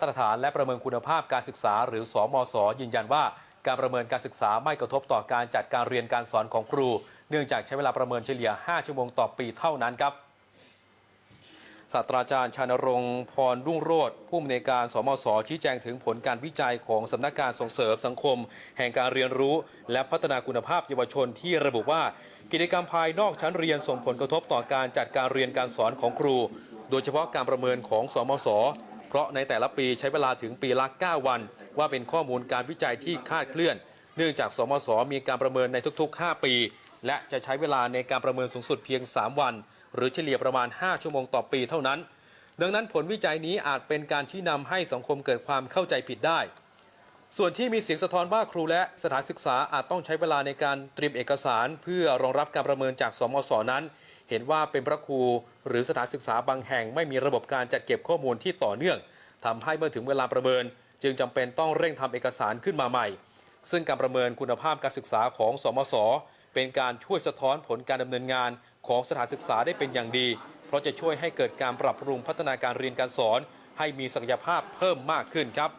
มาตรฐานและประเมินคุณภาพการศึกษา หรือสมศยืนยันว่า การประเมินการศึกษาไม่กระทบต่อการจัดการเรียนการสอนของครู เนื่องจากใช้เวลาประเมินเฉลี่ย 5 ชั่วโมงต่อปีเท่านั้นครับศาสตราจารย์ชานรงค์พรรุ่งโรธผู้อำนวยการสมศชี้แจงถึงผลการวิจัยของสำนักงานส่งเสริมสังคม แห่งการเรียนรู้ และพัฒนาคุณภาพเยาวชนที่ระบุว่า กิจกรรมภายนอกชั้นเรียนส่งผลกระทบต่อการจัดการเรียนการสอนของครู โดยเฉพาะการประเมินของสมศ เพราะในแต่ละปีใช้เวลาถึงปีละ 9 วัน ว่าเป็นข้อมูลการวิจัยที่คาดเคลื่อน เนื่องจากสมศมีการประเมินในทุก ๆ 5 ปี และจะใช้เวลาในการประเมินสูงสุดเพียง 3 วัน หรือเฉลี่ยประมาณ 5 ชั่วโมงต่อปีเท่านั้น ดังนั้นผลวิจัยนี้อาจเป็นการที่นำให้สังคมเกิดความเข้าใจผิดได้ ส่วนที่มีเสียงสะท้อนว่าครูและสถานศึกษาอาจต้องใช้เวลาในการเตรียมเอกสาร เพื่อรองรับการประเมินจากสมศนั้น เห็นว่าเป็นพระครูหรือสถานศึกษาบางแห่งไม่มีระบบการจัดเก็บข้อมูลที่ต่อเนื่องทำให้เมื่อถึงเวลาประเมิน จึงจำเป็นต้องเร่งทำเอกสารขึ้นมาใหม่ ซึ่งการประเมินคุณภาพการศึกษาของสมศเป็นการช่วยสะท้อนผลการดำเนินงานของสถานศึกษาได้เป็นอย่างดี เพราะจะช่วยให้เกิดการปรับปรุงพัฒนาการเรียนการสอน ให้มีศักยภาพเพิ่มมากขึ้นครับ